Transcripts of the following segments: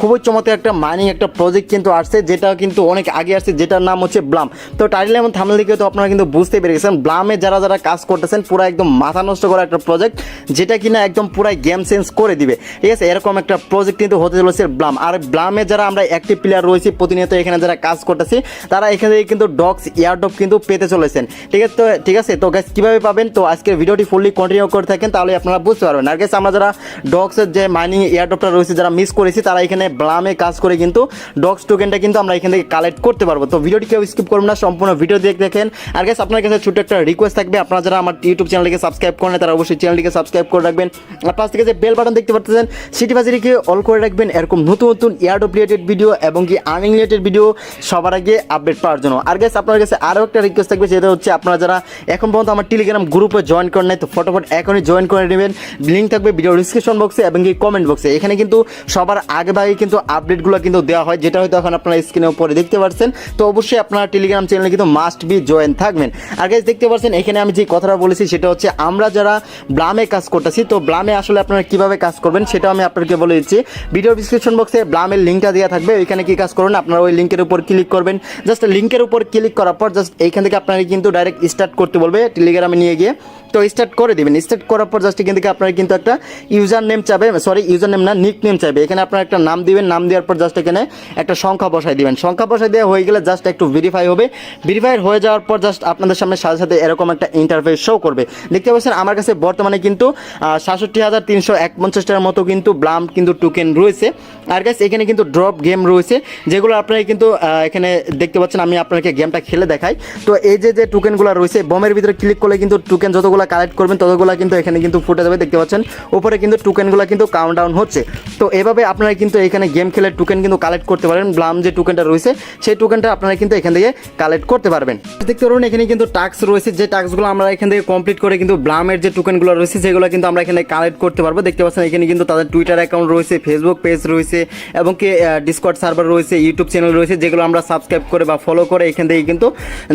খুবই চমৎকার একটা মাইনিং একটা প্রজেক্ট কিন্তু আসছে, যেটা কিন্তু অনেক আগে আসছে, যেটার নাম হচ্ছে ব্লাম। তো টাইটেল এবং থামলে দিকে তো আপনারা কিন্তু বুঝতে পেরে গেছেন, ব্লামে যারা যারা কাজ করতেছেন, পুরো একদম মাথা নষ্ট করা একটা প্রজেক্ট যেটা কিনা একদম পুরাই গেম চেঞ্জ করে দিবে। ঠিক আছে, এরকম একটা প্রজেক্ট কিন্তু হতে চলেছে ব্লাম। আর ব্লামে যারা আমরা অ্যাক্টিভ প্লেয়ার রয়েছি, প্রতিনিয়ত এখানে যারা কাজ করতেছি, তারা এখানে কিন্তু ডগস এয়ারডপ কিন্তু পেতে চলেছেন। ঠিক আছে, তো, ঠিক আছে, তো গ্যাস কীভাবে পাবেন? তো আজকের ভিডিওটি ফুললি কন্টিনিউ করে থাকেন, তাহলে আপনারা বুঝতে পারবেন। আর গ্যাস আমরা যারা ডগসের যে মাইনিং এয়ারডপটা রয়েছে, যারা মিস করেছি, তারা এখানে ব্লামে কাজ করে কিন্তু ডগস টোকেনটা কিন্তু আমরা এখান থেকে কালেক্ট করতে পারব। তো ভিডিওটি কেউ স্কিপ করবেন না, সম্পূর্ণ ভিডিও দেখে দেখেন। আর গ্যাস আপনার কাছে ছোট একটা রিকোয়েস্ট থাকবে। আপনারা যারা আমার ইউটিউব চ্যানেলটিকে সাবস্ক্রাইব করেন তারা অবশ্যই চ্যানেলটিকে সাবস্ক্রাইব করে রাখবেন। আর পাশ থেকে যে বেল বাটন দেখতে পাচ্ছেন সিটি বাজারিকে অল করে রাখবেন। এরকম নতুন নতুন এয়ারডপ রিলেটেড ভিডিও এবং কি আর্নিং রিলেটেড ভিডিও সবার আগে আপডেট পাওয়ার জন্য। আর গ্যাস আপনার কাছে আরও একটা রিকোয়েস্ট থাকবে, সেটা হচ্ছে আপনারা যারা এখন পর্যন্ত আমার টেলিগ্রাম গ্রুপে জয়েন করেন নাই, তো ফটোফট এখনই জয়েন করে নেবেন। লিঙ্ক থাকবে ভিডিও ডিসক্রিপশন বক্সে এবং কি কমেন্ট বক্সে এখানে কিন্তু সবার আগে ভাগে কিন্তু আপডেটগুলো কিন্তু দেওয়া হয়, যেটা হয়তো এখন আপনারা স্ক্রিনের উপরে দেখতে পাচ্ছেন তো অবশ্যই আপনারা টেলিগ্রাম চ্যানেলে কিন্তু মাস্ট বি জয়েন থাকবেন। আর গাইজ দেখতে পাচ্ছেন এখানে আমি যে কথাটা বলেছি, সেটা হচ্ছে আমরা যারা ব্লামে কাজ করতেছি, তো ব্লামে আসলে আপনারা কীভাবে কাজ করবেন সেটা আমি আপনাকে বলে দিচ্ছি। ভিডিও ডিসক্রিপশন বক্সে ব্লামের লিঙ্কটা দেওয়া থাকবে, ওইখানে কি কাজ করবেন, আপনারা ওই লিঙ্কের উপর ক্লিক করবেন। জাস্ট লিঙ্কের উপর ক্লিক করার পর জাস্ট এইখান থেকে আপনারা কিন্তু ডাইরেক্ট স্টার্ট করতে বলবে টেলিগ্রামে নিয়ে গিয়ে। তো স্টার্ট করে দিবেন। স্টার্ট করার পর জাস্ট এখান থেকে আপনারা কিন্তু একটা ইউজার নেম চাবে সরি ইউজার নেম না নিক নেম চাইবে। এখানে আপনারা একটা নাম দিবেন, নাম দেওয়ার পর জাস্ট এখানে একটা সংখ্যা বসাই দিবেন। সংখ্যা বসাই দেওয়া হয়ে গেলে জাস্ট একটু ভেরিফাই হবে। ভেরিফাই হয়ে যাওয়ার পর জাস্ট আপনাদের সামনে সাথে সাথে এরকম একটা ইন্টারফেস শো করবে। দেখতে পাচ্ছেন আমার কাছে বর্তমানে কিন্তু সাতষট্টি হাজার তিনশো এক পঞ্চাশটার মতো কিন্তু ব্লাম কিন্তু টোকেন রয়েছে। আর গাছ এখানে কিন্তু ড্রপ গেম রয়েছে, যেগুলো আপনারা কিন্তু এখানে দেখতে পাচ্ছেন, আমি আপনাকে গেমটা খেলে দেখাই। তো এই যে যে টোকেনগুলো রয়েছে, বমের ভিতরে ক্লিক করলে কিন্তু টোকেন যতগুলো কালেক্ট করবেন, ততগুলো কিন্তু এখানে কিন্তু ফুটে যাবে, দেখতে পাচ্ছেন। উপরে কিন্তু টোকেনগুলো কিন্তু কাউন্ট ডাউন হচ্ছে। তো এভাবে আপনারা কিন্তু এখানে গেম খেলে টোকেন কিন্তু কালেক্ট করতে পারেন, ব্লাম যে টোকেনটা রয়েছে, সেই টোকেনটা আপনারা কিন্তু এখান থেকে কালেক্ট করতে পারবেন। দেখতে পারবেন এখানে কিন্তু টাস্ক রয়েছে, যে টাস্কগুলো আমরা এখান থেকে কমপ্লিট করে কিন্তু ব্লামের যে টোকেনগুলো রয়েছে, সেগুলো কিন্তু আমরা এখানে কালেক্ট করতে পারব। দেখতে পাচ্ছেন, এখানে কিন্তু তাদের টুইটার অ্যাকাউন্ট রয়েছে ফেসবুক পেজ রয়েছে, এবং কি ডিসকর্ড সার্ভার রয়েছে ইউটিউব চ্যানেল রয়েছে, যেগুলো আমরা সাবস্ক্রাইব করে বা ফলো করে এখান থেকে কিন্তু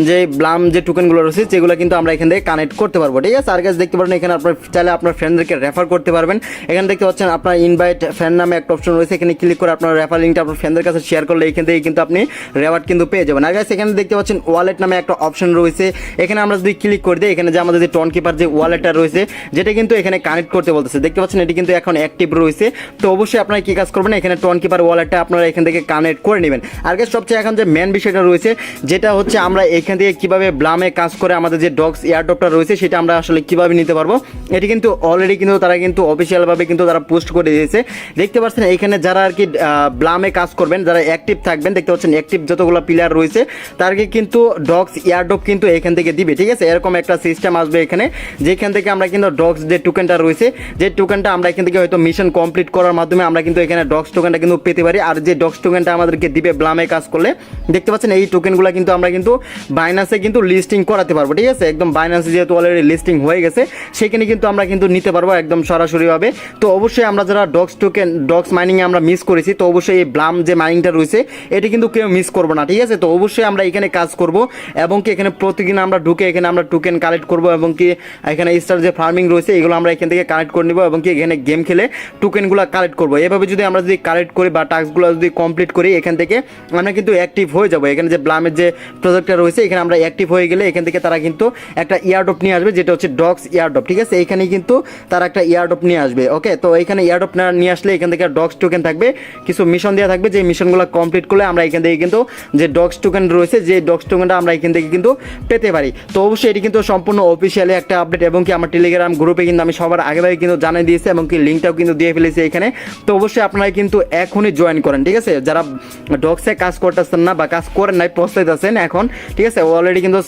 যে ব্লাম যে টোকেনগুলো রয়েছে, সেগুলো কিন্তু আমরা এখান থেকে কানেক্ট করতে পারব, ঠিক আছে আর কাছে দেখতে পারেন এখানে আপনার চাইলে আপনার ফ্রেন্ডদেরকে রেফার করতে পারবেন। এখানে দেখতে পাচ্ছেন আপনার ইনভাইট ফ্রেন্ড নামে একটা অপশন রয়েছে। এখানে ক্লিক করে আপনার রেফার লিঙ্কটা আপনার ফ্রেন্ডদের কাছে শেয়ার করলে এখান থেকে কিন্তু আপনি রেওয়ার্ড কিন্তু পেয়ে যাবেন। আর গাছ এখানে দেখতে পাচ্ছেন ওয়ালেট নামে একটা অপশন রয়েছে। এখানে আমরা যদি ক্লিক করে দিই, এখানে যে আমাদের যে টন কিপার যে ওয়ালেটটা রয়েছে, যেটা কিন্তু এখানে কানেক্ট করতে বলতেছে। দেখতে পাচ্ছেন এটি কিন্তু এখন অ্যাক্টিভ রয়েছে। তো অবশ্যই আপনারা কি কাজ করবেন, এখানে টন কিপার ওয়ালেটটা আপনারা এখান থেকে কানেক্ট করে নেবেন। আর গাছ সবচেয়ে এখন যে মেন বিষয়টা রয়েছে, যেটা হচ্ছে আমরা এখান থেকে কীভাবে ব্লামে কাজ করে আমাদের যে ডগস এয়ারডপটা রয়েছে, সেটা আমরা আসলে কীভাবে নিতে পারব, এটি কিন্তু অলরেডি কিন্তু তারা কিন্তু অফিসিয়ালভাবে কিন্তু তারা পোস্ট করে দিয়েছে। দেখতে পাচ্ছেন এখানে যারা আর কি ব্লামে কাজ করবেন, যারা অ্যাক্টিভ থাকবেন, দেখতে পাচ্ছেন অ্যাক্টিভ যতগুলো প্লেয়ার রয়েছে তারকে কিন্তু ডগস এয়ারডপ কিন্তু এখান থেকে দিবে, ঠিক আছে? এরকম একটা সিস্টেম আসবে এখানে, যেখান থেকে আমরা কিন্তু ডগস যে টোকেনটা রয়েছে, যে টোকেনটা আমরা এখান থেকে হয়তো মিশন কমপ্লিট করার মাধ্যমে আমরা কিন্তু এখানে ডগস টোকেনটা কিন্তু পেতে পারি। আর যে ডগস টোকেনটা আমাদেরকে দিবে ব্লামে কাজ করলে, দেখতে পাচ্ছেন এই টোকেনগুলো কিন্তু আমরা কিন্তু বাইনাসে কিন্তু লিস্টিং করাতে পারব, ঠিক আছে? একদম বাইনাসে যেহেতু অলরেডি লিস্টিং হয়ে গেছে। সেখানে কিন্তু আমরা কিন্তু নিতে পারব একদম সরাসরিভাবে। তো অবশ্যই আমরা যারা ডগস টোকেন ডগস মাইনিংয়ে আমরা মিস করেছি, তো অবশ্যই এই ব্লাম যে মাইনিংটা রয়েছে, এটি কিন্তু কেউ মিস করব না, ঠিক আছে? তো অবশ্যই আমরা এখানে কাজ করব এবং কি এখানে প্রতিদিন আমরা ঢুকে এখানে আমরা টোকেন কালেক্ট করব এবং কি এখানে স্টার যে ফার্মিং রয়েছে, এগুলো আমরা এখান থেকে কালেক্ট করে নিব এবং কি এখানে গেম খেলে টোকেনগুলো কালেক্ট করব। এভাবে যদি আমরা যদি কালেক্ট করি বা টাস্কগুলো যদি কমপ্লিট করি এখান থেকে, আমরা কিন্তু অ্যাক্টিভ হয়ে যাব। এখানে যে ব্লামের যে প্রজেক্টটা রয়েছে, এখানে আমরা অ্যাক্টিভ হয়ে গেলে এখান থেকে তারা কিন্তু একটা ইয়ারডপ নিয়ে আসবে, যেটা হচ্ছে ডগস ইয়ারডপ ঠিক আছে? এখানে কিন্তু তারা একটা ইয়ারডপ নিয়ে আসবে, ওকে? তো এখানে ইয়ারডপ নিয়ে আসলে এখান থেকে ডগস টোকেন থাকবে। কিছু মিশন দেওয়া থাকবে, যে মিশনগুলো কমপ্লিট করলে আমরা এখান থেকে কিন্তু যে ডগস টোকেন রয়েছে, যে ডগস টোকেনটা আমরা এখান থেকে কিন্তু পেতে পারি। তো অবশ্যই এটি কিন্তু সম্পূর্ণ অফিসিয়ালি একটা আপডেট এবং কি আমার টেলিগ্রাম গ্রুপে কিন্তু আমি সবার আগে ভাগে কিন্তু জানিয়ে দিয়েছি এবং কি লিঙ্কটাও কিন্তু দিয়ে ফেলেছি এখানে। তো অবশ্যই আপনারা কিন্তু এখনই জয়েন করেন, ঠিক আছে? যারা ডগসে কাজ করতেছেন না বা কাজ করেন নাই পস্তাইতেছেন এখন, ঠিক আছে? অলরেডি কিন্তু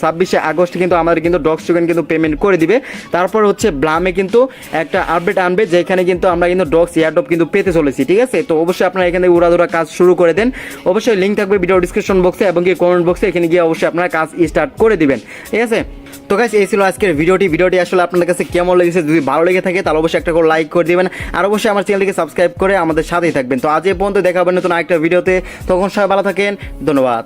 ছাব্বিশে আগস্ট কিন্তু আমাদের কিন্তু ডগস টোকেন কিন্তু পেমেন্ট করে দিবে। তারপর হচ্ছে ব্লামে কিন্তু একটা আপডেট আনবে, যেখানে কিন্তু আমরা কিন্তু ডগস এয়ারডপ কিন্তু পেতে চলেছি, ঠিক আছে? তো অবশ্যই আপনারা এখানে উড়াধুরা কাজ শুরু করে দেন। অবশ্যই লিঙ্ক থাকবে ভিডিও ডিসক্রিপশন বক্সে এবং কি কমেন্ট বক্সে এখানে গিয়ে অবশ্যই আপনারা কাজ স্টার্ট করে দিবেন, ঠিক আছে? তো গাইস এই ছিল আজকের ভিডিওটি ভিডিওটি আসলে আপনাদের কাছে কেমন লেগেছে? যদি ভালো লেগে থাকে, তাহলে অবশ্যই একটা করে লাইক করে দিবেন। আর অবশ্যই আমার চ্যানেলটিকে সাবস্ক্রাইব করে আমাদের সাথেই থাকবেন। তো আজ এ পর্যন্ত দেখা হবে নতুন আরেকটা ভিডিওতে তখন সবাই ভালো থাকেন। ধন্যবাদ।